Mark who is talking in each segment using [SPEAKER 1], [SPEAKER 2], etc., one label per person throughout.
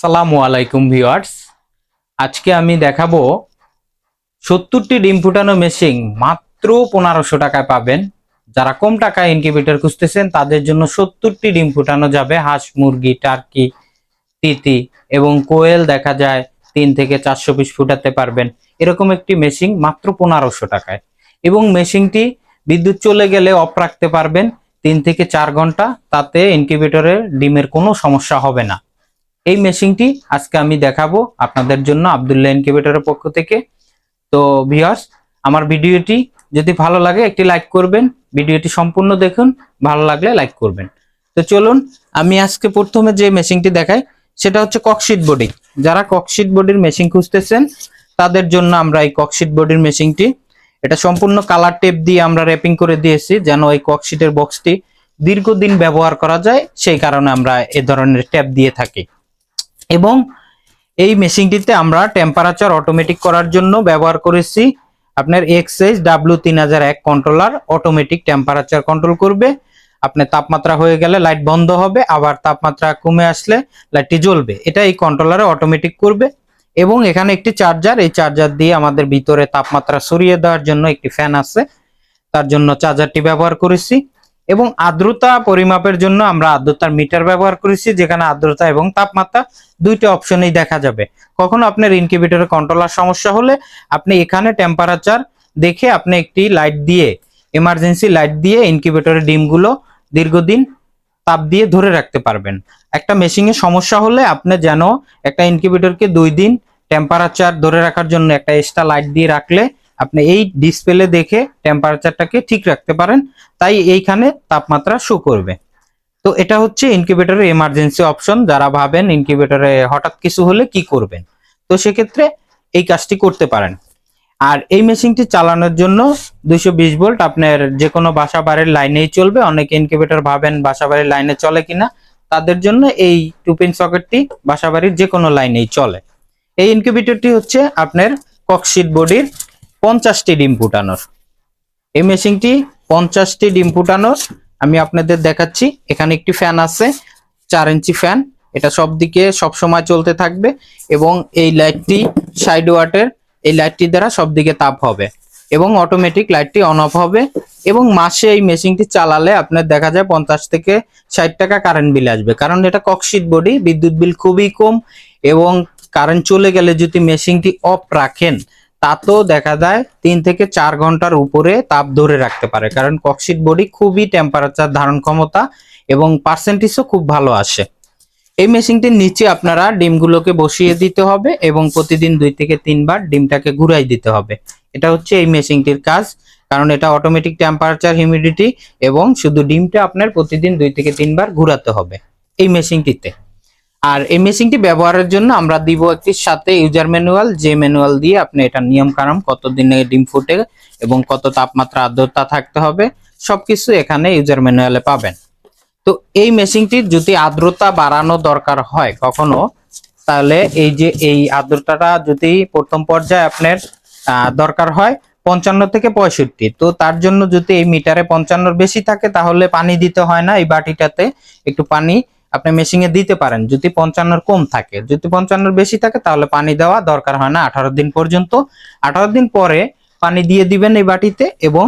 [SPEAKER 1] সালামু আলাইকুম ভিউয়ার্স। আজকে আমি দেখাবো সত্তরটি ডিম ফুটানো মেশিন মাত্র পনেরোশো টাকায় পাবেন। যারা কম টাকায় ইনকিউবেটর খুঁজতেছেন, তাদের জন্য সত্তরটি ডিম ফুটানো যাবে। হাঁস, মুরগি টার্কি তিতি এবং কোয়েল দেখা যায় তিন থেকে চারশো পিস ফুটাতে পারবেন। এরকম একটি মেশিন মাত্র পনেরোশো টাকায়। এবং মেশিনটি বিদ্যুৎ চলে গেলে অফ রাখতে পারবেন। তিন থেকে চার ঘণ্টা, তাতে ইনকিউবেটরের ডিমের কোনো সমস্যা হবে না। এই মেশিনটি আজকে আমি দেখাবো আপনাদের জন্য আবদুল্লাহ ইনকিউবেটরের পক্ষ থেকে। তো ভিউয়ার্স আমার ভিডিওটি যদি ভালো লাগে, একটি লাইক করবেন। ভিডিওটি সম্পূর্ণ দেখুন, ভালো লাগলে লাইক করবেন। তো চলুন, আমি আজকে প্রথমে যে মেশিনটি দেখাই, সেটা হচ্ছে ককশিট বডি যারা ককশিট বডির মেশিন খুঁজতেছেন, তাদের জন্য আমরা এই ককশিট বডির মেশিনটি এটা সম্পূর্ণ কালার টেপ দিয়ে আমরা র্যাপিং করে দিয়েছি, যেন এই ককশিটের বক্সটি দীর্ঘদিন ব্যবহার করা যায়। সেই কারণে আমরা এ ধরনের ট্যাপ দিয়ে থাকি। এবং এই মেশিনটিতে আমরা টেম্পারেচার অটোমেটিক করার জন্য ব্যবহার করেছি। আপনার এক্সএস ডাব্লিউ তিন হাজার এক কন্ট্রোলার অটোমেটিক টেম্পারেচার কন্ট্রোল করবে। আপনার তাপমাত্রা হয়ে গেলে লাইট বন্ধ হবে, আবার তাপমাত্রা কমে আসলে লাইটটি জ্বলবে। এটা এই কন্ট্রোলারে অটোমেটিক করবে এবং এখানে একটি চার্জার এই চার্জার দিয়ে আমাদের ভিতরে তাপমাত্রা সরিয়ে দেওয়ার জন্য একটি ফ্যান আছে। তার জন্য চার্জারটি ব্যবহার করেছি। এবং আর্দ্রতা পরিমাপের জন্য আমরা আর্দ্রতার মিটার ব্যবহার করেছি, যেখানে আর্দ্রতা এবং তাপমাত্রা দুইটা অপশনেই দেখা যাবে। কখনো আপনার ইনকিউবেটরের কন্ট্রোলার সমস্যা হলে আপনি এখানে টেম্পারেচার দেখে আপনি একটি লাইট দিয়ে এমার্জেন্সি লাইট দিয়ে ইনকিউবেটরের ডিমগুলো দীর্ঘদিন তাপ দিয়ে ধরে রাখতে পারবেন। একটা মেশিনে সমস্যা হলে আপনি যেন একটা ইনকিউবেটরকে দুই দিন টেম্পারেচার ধরে রাখার জন্য একটা এক্সট্রা লাইট দিয়ে রাখলে আপনি এই ডিসপ্লে দেখে টেম্পারেচারটাকে ঠিক রাখতে পারেন, তাই এইখানে তাপমাত্রা শো করবে। তো এটা হচ্ছে ইনকিউবেটরের এমার্জেন্সি অপশন যারা ভাবেন ইনকিউবেটরে হঠাৎ কিছু হলে কি করবেন? তো সেক্ষেত্রে এই কাজটি করতে পারেন। আর এই মেশিনটি চালানোর জন্য দুইশো বিশ ভোল্ট আপনার যে কোনো বাসা বাড়ির লাইনেই চলবে। অনেকে ইনকিউবেটর ভাবেন বাসা বাড়ির লাইনে চলে কিনা, তাদের জন্য এই টুপিন সকেটটি বাসা বাড়ির যে কোনো লাইনেই চলে। এই ইনকিউবেটরটি হচ্ছে আপনার ককশিট বডির পঞ্চাশটি ডিম ফুটানোর। এই মেশিনটি পঞ্চাশটি ডিম ফুটানোর। আমি আপনাদের দেখাচ্ছি, এখানে একটি ফ্যান আছে, চার ইঞ্চি ফ্যান। এটা সব দিকে সব সময় চলতে থাকবে এবং এই লাইটটি সাইড ওয়াটের, এই লাইটটি দ্বারা সব দিকে তাপ হবে এবং অটোমেটিক লাইটটি অন অফ হবে এবং মাসে এই মেশিনটি চালালে আপনার দেখা যায় পঞ্চাশ থেকে ষাট টাকা কারেন্ট বিল আসবে। কারণ এটা ককশিট বডি, বিদ্যুৎ বিল খুবই কম এবং কারেন্ট চলে গেলে যদি মেশিনটি অফ রাখেন তাতেও দেখা যায় তিন থেকে চার ঘণ্টার উপরে তাপ ধরে রাখতে পারে, কারণ ককশিট বডি খুবই টেম্পারেচার ধারণ ক্ষমতা এবং পার্সেন্টেজও খুব ভালো আসে। এই মেশিনটির নিচে আপনারা ডিমগুলোকে বসিয়ে দিতে হবে এবং প্রতিদিন দুই থেকে তিনবার ডিমটাকে ঘুরাই দিতে হবে। এটা হচ্ছে এই মেশিনটির কাজ, কারণ এটা অটোমেটিক টেম্পারেচার হিউমিডিটি এবং শুধু ডিমটা আপনার প্রতিদিন দুই থেকে তিনবার ঘুরাতে হবে এই মেশিনটিতে। আর এই মেশিনটি ব্যবহারের জন্য আমরা দিব একটি সাথে ইউজার ম্যানুয়াল যে ম্যানুয়াল দিয়ে আপনি এটা নিয়ম কানুন কত দিনে ডিম ফুটে এবং কত তাপমাত্রা আর্দ্রতা থাকতে হবে, সবকিছু এখানে ইউজার ম্যানুয়ালে পাবেন। তো এই মেশিনটির যদি আর্দ্রতা বাড়ানো দরকার হয় কখনো, তাহলে এই যে এই আর্দ্রতাটা যদি প্রথম পর্যায়ে আপনার দরকার হয় পঞ্চান্ন থেকে পঁয়ষট্টি। তো তার জন্য যদি এই মিটারে পঞ্চান্নর বেশি থাকে, তাহলে পানি দিতে হয় না এই বাটিটাতে, একটু পানি আপনি মেশিনে দিতে পারেন। যদি পঞ্চান্নর কম থাকে। যদি পঞ্চান্নর বেশি থাকে, তাহলে পানি দেওয়া দরকার হয় না। আঠারো দিন পর্যন্ত। আঠারো দিন পরে পানি দিয়ে দিবেন এই বাটিতে এবং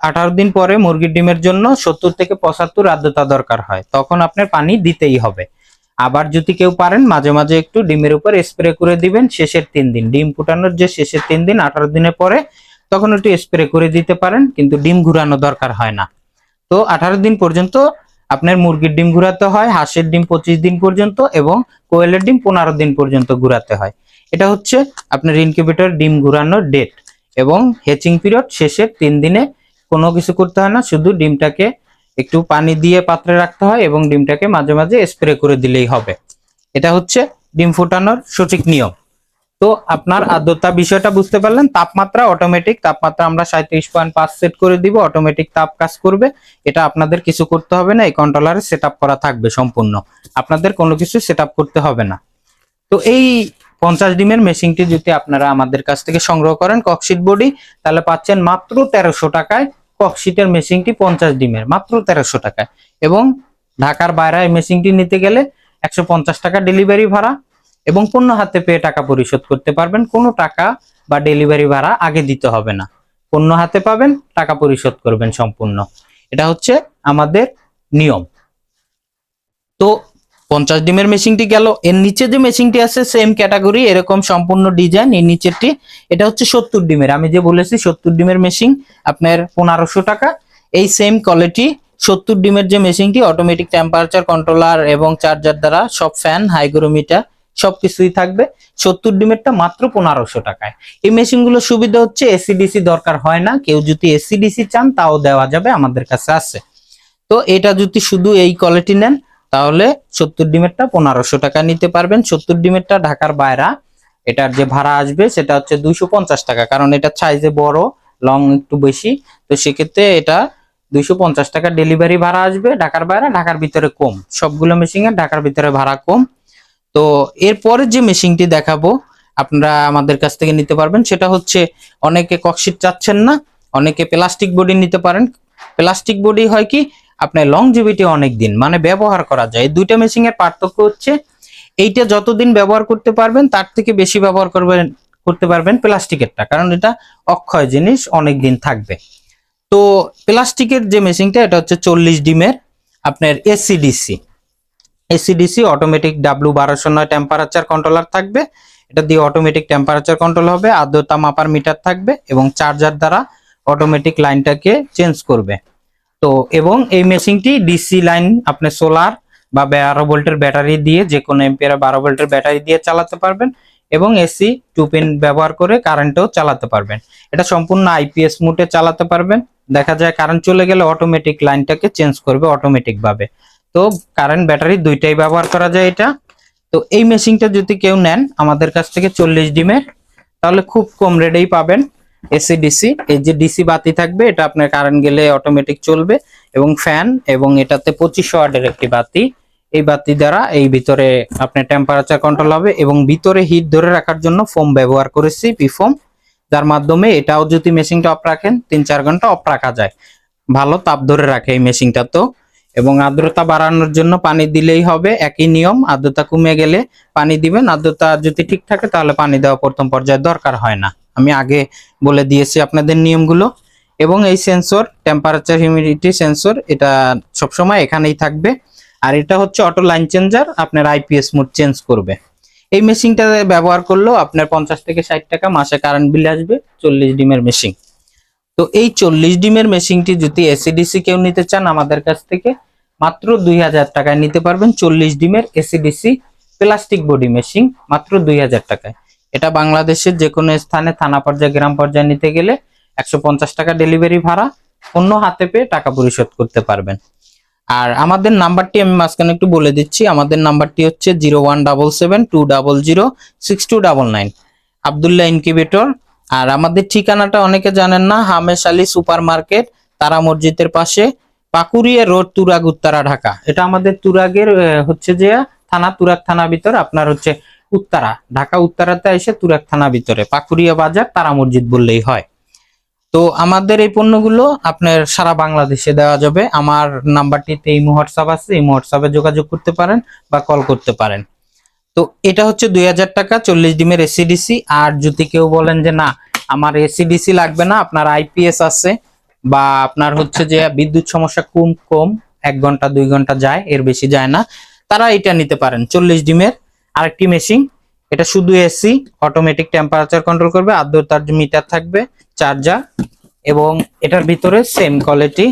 [SPEAKER 1] আঠারো দিন পরে মুরগির ডিমের জন্য সত্তর থেকে পঁচাত্তর আর্দ্রতা দরকার হয়। তখন আপনার পানি দিতেই হবে। আবার যদি কেউ পারেন, মাঝে মাঝে একটু ডিমের উপর স্প্রে করে দিবেন শেষের তিন দিন। ডিম ফুটানোর যে শেষের তিন দিন, আঠারো দিনের পরে তখন একটু স্প্রে করে দিতে পারেন, কিন্তু ডিম ঘুরানো দরকার হয় না। তো আঠারো দিন পর্যন্ত আপনার মুরগির ডিম ঘুরাতে হয়, হাঁসের ডিম পঁচিশ দিন পর্যন্ত এবং কোয়েলের ডিম পনেরো দিন পর্যন্ত ঘুরাতে হয়। এটা হচ্ছে আপনার ইনকিউবেটর ডিম ঘুরানোর ডেট এবং হেচিং পিরিয়ড শেষের তিন দিনে কোনো কিছু করতে হয় না, শুধু ডিমটাকে একটু পানি দিয়ে পাত্রে রাখতে হয় এবং ডিমটাকে মাঝে মাঝে স্প্রে করে দিলেই হবে। এটা হচ্ছে ডিম ফোটানোর সঠিক নিয়ম। তো আপনার আর্দ্রতা বিষয়টা বুঝতে পারলেন, তাপমাত্রা অটোমেটিক তাপমাত্রা আমরা সাঁত্রিশ পয়েন্ট পাঁচ সেট করে দিব অটোমেটিক তাপ কাজ করবে। এটা আপনাদের কিছু করতে হবে না, এই কন্ট্রোলারে সেট করা থাকবে সম্পূর্ণ। আপনাদের কোনো কিছু সেট করতে হবে না। তো এই পঞ্চাশ ডিমের মেশিনটি যদি আপনারা আমাদের কাছ থেকে সংগ্রহ করেন ককশিট বডি তাহলে পাচ্ছেন মাত্র তেরোশো টাকায় ককশিটের মেশিনটি পঞ্চাশ ডিমের, মাত্র তেরোশো টাকায়। এবং ঢাকার বাইরে মেশিনটি নিতে গেলে একশো পঞ্চাশ টাকা ডেলিভারি ভাড়া। এবং পণ্য হাতে পেয়ে টাকা পরিশোধ করতে পারবেন। কোনো টাকা বা ডেলিভারি ভাড়া আগে দিতে হবে না। পণ্য হাতে পাবেন, টাকা পরিশোধ করবেন সম্পূর্ণ। এটা হচ্ছে আমাদের নিয়ম। তো পঞ্চাশ ডিমের মেশিনটি গেল। এর নিচে যে মেশিনটি আছে সেম ক্যাটাগরি এরকম সম্পূর্ণ ডিজাইন এর নিচেরটি, এটা হচ্ছে সত্তর ডিমের। আমি যে বলেছি, সত্তর ডিমের মেশিন আপনার পনেরোশো টাকা। এই সেম কোয়ালিটি সত্তর ডিমের যে মেশিনটি অটোমেটিক টেম্পারেচার কন্ট্রোলার এবং চার্জার দ্বারা সব ফ্যান হাইগ্রোমিটার সবকিছুই থাকবে। সত্তর ডিমেরটা মাত্র পনেরোশো টাকায়। এই মেশিনগুলো সুবিধা হচ্ছে এসিডিসি দরকার হয় না। কেউ যদি এসিডিসি চান, তাও দেওয়া যাবে, আমাদের কাছে আছে। তো এটা যদি শুধু এই কোয়ালিটি নেন, তাহলে সত্তর ডিমেরটা পনেরোশো টাকা নিতে পারবেন। সত্তর ডিমেরটা ঢাকার বাইরা। এটার যে ভাড়া আসবে, সেটা হচ্ছে দুইশো পঞ্চাশ টাকা। কারণ এটা সাইজে বড় লং একটু বেশি। তো সেক্ষেত্রে এটা দুইশো পঞ্চাশ টাকা ডেলিভারি ভাড়া আসবে ঢাকার বাইরে। ঢাকার ভিতরে কম। সবগুলো মেশিনে ঢাকার ভিতরে ভাড়া কম। তো এরপরে যে মেশিনটি দেখাবো, আপনারা আমাদের কাছ থেকে নিতে পারবেন। সেটা হচ্ছে, অনেকে ককশিট চাচ্ছেন না, অনেকে প্লাস্টিক বডি নিতে পারেন। প্লাস্টিক বডি হয় কি, আপনার লংজিভিটি অনেক দিন মানে ব্যবহার করা যায়। দুইটা মেশিনের পার্থক্য হচ্ছে, এইটা যতদিন ব্যবহার করতে পারবেন, তার থেকে বেশি ব্যবহার করবেন, করতে পারবেন প্লাস্টিকেরটা, কারণ এটা অক্ষয় জিনিস অনেক দিন থাকবে। তো প্লাস্টিকের যে মেশিনটা, এটা হচ্ছে চল্লিশ ডিমের, আপনার এসিডিসি এসিডিসি অটোমেটিক ডাব্লু বারোশো নয় টেম্পারেচার কন্ট্রোলার থাকবে। এটা দিয়ে অটোমেটিক টেম্পারেচার কন্ট্রোল হবে, আর্দ্রতা মাপার মিটার থাকবে এবং চার্জার দ্বারা অটোমেটিক লাইনটাকে চেঞ্জ করবে। তো এবং এই মেশিনটি ডিসি লাইন আপনি সোলার বা বারো ভোল্টের ব্যাটারি দিয়ে যে কোনো এম্পিয়ার বারো ভোল্টের ব্যাটারি দিয়ে চালাতে পারবেন এবং এসি টু পিন ব্যবহার করে কারেন্টও চালাতে পারবেন। এটা সম্পূর্ণ আইপিএস মুটে চালাতে পারবেন। দেখা যায় কারেন্ট চলে গেলে অটোমেটিক লাইনটাকে চেঞ্জ করবে অটোমেটিক ভাবে। তো কারেন্ট ব্যাটারি দুইটাই ব্যবহার করা যায় এটা। তো এই মেশিনটা যদি কেউ নেন, আমাদের কাছ থেকে চল্লিশ ডিমের, তাহলে খুব কম রেটেই পাবেন এসি ডিসি এই যে ডিসি বাতি থাকবে, এটা আপনার কারেন্ট গেলে অটোমেটিক চলবে। এবং ফ্যান এবং এটাতে পঁচিশশো ওয়াটের একটি বাতি। এই বাতি দ্বারা এই ভিতরে আপনার টেম্পারেচার কন্ট্রোল হবে এবং ভিতরে হিট ধরে রাখার জন্য ফোম ব্যবহার করেছি পিফোম যার মাধ্যমে এটাও যদি মেশিনটা অফ রাখেন, তিন চার ঘণ্টা অফ রাখা যায়। ভালো তাপ ধরে রাখে এই মেশিনটা তো। এবং আর্দ্রতা বাড়ানোর জন্য পানি দিলেই হবে, একই নিয়ম। আর্দ্রতা কমে গেলে পানি দিবেন। আর্দ্রতা যদি ঠিক থাকে, তাহলে পানি দেওয়া প্রথম পর্যায়ে দরকার হয় না। আমি আগে বলে দিয়েছি আপনাদের নিয়মগুলো। এবং এই সেন্সর টেম্পারেচার হিউমিডিটি সেন্সর, এটা সবসময় এখানেই থাকবে। আর এটা হচ্ছে অটো লাইন চেঞ্জার আপনার আইপিএস মোড চেঞ্জ করবে। এই মেশিনটা ব্যবহার করলেও আপনার পঞ্চাশ থেকে ষাট টাকা মাসে কারেন্ট বিল আসবে, চল্লিশ ডিমের মেশিন তো এই চল্লিশ ডিমের মেশিনটি যদি এসিডিসি কেউ নিতে চান আমাদের কাছ থেকে, মাত্র দুই হাজার টাকায় নিতে পারবেন চল্লিশ ডিমের এসিডিসি প্লাস্টিক বডি মেশিন, মাত্র দুই হাজার টাকায়। এটা বাংলাদেশের যে কোনো স্থানে, থানা পর্যায়ে, গ্রাম পর্যায়ে নিতে গেলে একশো পঞ্চাশ টাকা ডেলিভারি ভাড়া, অন্য হাতে পেয়ে টাকা পরিশোধ করতে পারবেন। আর আমাদের নাম্বারটি আমি মাঝখানে একটু বলে দিচ্ছি, আমাদের নাম্বারটি হচ্ছে zero one double seven two double zero six two double nine. Abdullah incubator আর আমাদের ঠিকানাটা অনেকে জানেন না, হামেশ আলী সুপার মার্কেট তারা মসজিদের পাশে পাকুরিয়া রোড তুরাগ উত্তরা ঢাকা। এটা আমাদের তুরাগের হচ্ছে যে থানা, তুরাগ থানা ভিতর, আপনার হচ্ছে উত্তরা। ঢাকা উত্তরাতে এসে তুরাগ থানা ভিতরে পাকুরিয়া বাজার, তারা মসজিদ বললেই হয়। তো আমাদের এই পণ্যগুলো আপনার সারা বাংলাদেশে দেওয়া যাবে। আমার নাম্বারটিতে এই হোয়াটসঅ্যাপ আছে, এই হোয়াটসঅ্যাপে যোগাযোগ করতে পারেন বা কল করতে পারেন। তো এটা হচ্ছে দুই হাজার টাকা, চল্লিশ ডিমের এসিডিসি আর যদি কেউ বলেন যে না, আমার এসিডিসি লাগবে না, আপনার আইপিএস আছে, বা আপনার হচ্ছে যে বিদ্যুৎ সমস্যা কম কম, এক ঘণ্টা, দুই ঘণ্টা যায়, এর বেশি যায় না, তারা এটা নিতে পারেন। চল্লিশ ডিমের আরেকটি মেশিন, এটা শুধু এসি অটোমেটিক টেম্পারেচার কন্ট্রোল করবে আর্দ্রতার মিটার থাকবে চার্জার এবং এটার ভিতরে সেম কোয়ালিটি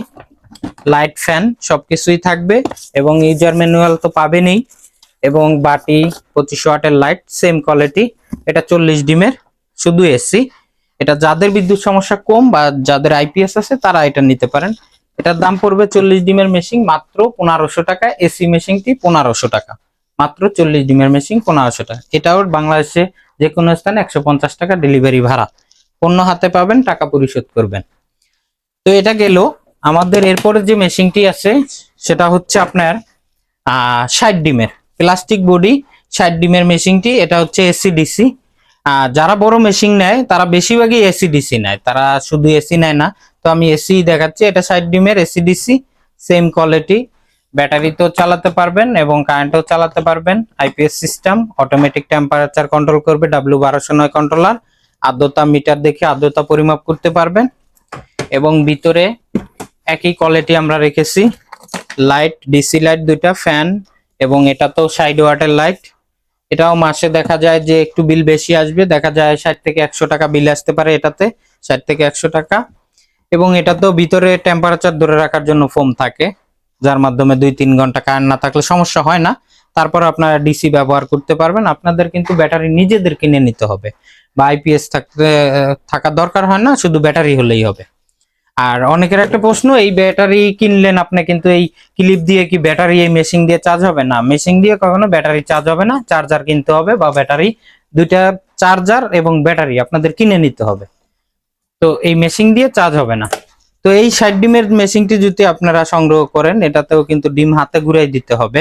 [SPEAKER 1] লাইট ফ্যান সবকিছুই থাকবে, এবং ইউজার ম্যানুয়াল তো পাবেনই। এবং বাটি পঁচিশ ওয়াটের লাইট সেম কোয়ালিটি এটা চল্লিশ ডিমের, শুধু এসি এটা যাদের বিদ্যুৎ সমস্যা কম বা যাদের আইপিএস আছে, তারা এটা নিতে পারেন। এটার দাম পড়বে চল্লিশ ডিমের মেশিন মাত্র পনেরোশো টাকা এসি মেশিনটি পনেরোশো টাকা। মাত্র চল্লিশ ডিমের মেশিন পনেরোশো টাকা। এটাও বাংলাদেশে যে কোনো স্থানে একশো পঞ্চাশ টাকা ডেলিভারি ভাড়া। পণ্য হাতে পাবেন, টাকা পরিশোধ করবেন। তো এটা গেল। আমাদের এরপরে যে মেশিনটি আছে, সেটা হচ্ছে আপনার ষাট ডিমের। প্লাস্টিক বডি ষাট ডিমের মেশিনটি এটা হচ্ছে এসিডিসি আহ যারা বড় মেশিন নেয়, তারা বেশিরভাগই এসিডিসি নেয়। তারা শুধু এসি নেয় না। তো আমি এসি দেখাচ্ছি, এটা ষাট ডিমের এসিডিসি সেম কোয়ালিটি ব্যাটারিতেও চালাতে পারবেন এবং কারেন্টেও চালাতে পারবেন। IPS system automatic temperature control করবে ডাব্লিউ বারোশো নয় কন্ট্রোলার আর্দ্রতা মিটার দেখে আর্দ্রতা পরিমাপ করতে পারবেন। এবং ভিতরে একই কোয়ালিটি আমরা রেখেছি। লাইট ডিসি লাইট দুইটা ফ্যান এবং এটা তো সাইড ওয়াটের লাইট। এটাও মাসে দেখা যায় যে একটু বিল বেশি আসবে, দেখা যায় ষাট থেকে একশো টাকা বিল আসতে পারে এটাতে, ষাট থেকে একশো টাকা। এবং এটা তো ভিতরে টেম্পারেচার ধরে রাখার জন্য ফোম থাকে, যার মাধ্যমে দুই তিন ঘণ্টা কারেন্ট না থাকলে সমস্যা হয় না। তারপর আপনারা ডিসি ব্যবহার করতে পারবেন। আপনাদের কিন্তু ব্যাটারি নিজেদের কিনে নিতে হবে। বা আইপিএস থাকতে থাকার দরকার হয় না, শুধু ব্যাটারি হলেই হবে। আর অনেকের একটা প্রশ্ন, এই ব্যাটারি কিনলেন আপনি কিন্তু এই ক্লিপ দিয়ে কি ব্যাটারি, এই মেশিন দিয়ে চার্জ হবে? না মেশিন দিয়ে কখনো ব্যাটারি চার্জ হবে না চার্জার কিনতে হবে বা ব্যাটারি, দুইটা চার্জার এবং ব্যাটারি আপনাদের কিনে নিতে হবে। তো এই মেশিন দিয়ে চার্জ হবে না। তো এই ষাট ডিমের মেশিনটি যদি আপনারা সংগ্রহ করেন, এটাতেও কিন্তু ডিম হাতে ঘুরাই দিতে হবে।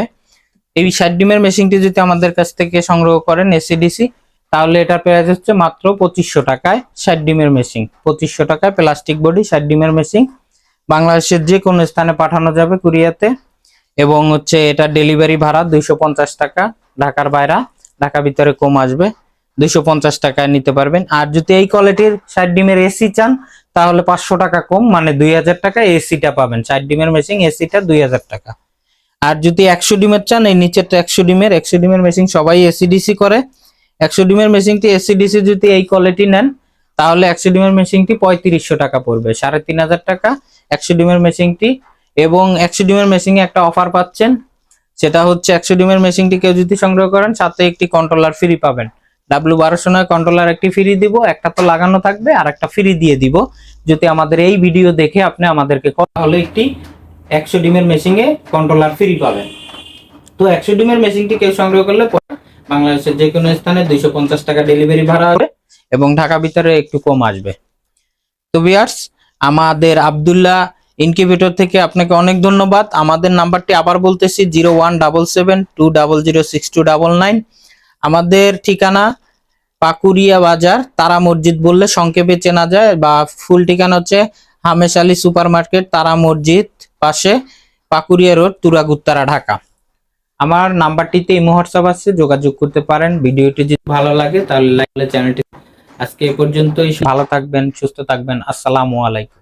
[SPEAKER 1] এই ষাট ডিমের মেশিনটি যদি আমাদের কাছ থেকে সংগ্রহ করেন এসিডিসি তাহলে এটার প্রাইস হচ্ছে মাত্র পঁচিশশো টাকায় ষাট ডিমের মেশিন পঁচিশশো টাকায় প্লাস্টিক বডি ষাট ডিমের মেশিন বাংলাদেশের যে কোনো স্থানে পাঠানো যাবে কুরিয়াতে। এবং হচ্ছে এটা ডেলিভারি ভাড়া দুইশো পঞ্চাশ টাকা। ঢাকার বাইরা, ঢাকা ভিতরে কম আসবে। দুইশো পঞ্চাশ টাকায় নিতে পারবেন। আর যদি এই কোয়ালিটির ষাট ডিমের এসি চান, তাহলে পাঁচশো টাকা কম মানে দুই হাজার টাকা এসিটা পাবেন। ষাট ডিমের মেশিন এসিটা দুই হাজার টাকা। আর যদি একশো ডিমের চান, এই নিচেরটা একশো ডিমের একশো ডিমের মেশিন সবাই এসিডিসি করে। একশো ডিমের মেশিনটি এসিডিসি যদি এই কোয়ালিটি নেন, তাহলে একশো ডিমের মেশিনটি পঁয়ত্রিশশো টাকা পড়বে, সাড়ে তিন হাজার টাকা একশো ডিমের মেশিনটি। এবং একশো ডিমের মেশিনে একটা অফার পাচ্ছেন, সেটা হচ্ছে একশো ডিমের মেশিনটি কেউ যদি সংগ্রহ করেন, সাথে একটি কন্ট্রোলার ফ্রি পাবেন। ডাব্লু বারোশো নয় কন্ট্রোলার একটি ফ্রি দিব, একটা তো লাগানো থাকবে, আর একটা ফ্রি দিয়ে দিব। যদি আমাদের এই ভিডিও দেখে আপনি আমাদেরকে কথা হলে একটি একশো ডিমের মেশিনে কন্ট্রোলার ফ্রি পাবেন। তো একশো ডিমের মেশিনটি কেউ সংগ্রহ করলে বাংলাদেশের যে কোনো স্থানে দুইশো পঞ্চাশ টাকা ডেলিভারি ভাড়া হবে এবং ঢাকা ভিতরে একটু কম আসবে। তো বিয়ার্স আমাদের আবদুল্লাহ ইনকিউবেটর থেকে আপনাকে অনেক ধন্যবাদ। আমাদের নাম্বারটি আবার বলতেছি zero one double seven two double zero six two double nine. আমাদের ঠিকানা পাকুরিয়া বাজার, তারা মসজিদ বললে সংক্ষেপে চেনা যায়, বা ফুল ঠিকানা হচ্ছে হামেশ আলী সুপার মার্কেট তারা মসজিদ পাশে পাকুরিয়া রোড, তুরাগুত্তারা, ঢাকা। আমার নাম্বারটিতে ইমো হোয়াটসঅ্যাপ আছে, যোগাযোগ করতে পারেন। ভিডিওটি যদি ভালো লাগে, তাহলে লাইক চ্যানেলটি আজকে এ পর্যন্তই। ভালো থাকবেন, সুস্থ থাকবেন। আসসালামু আলাইকুম।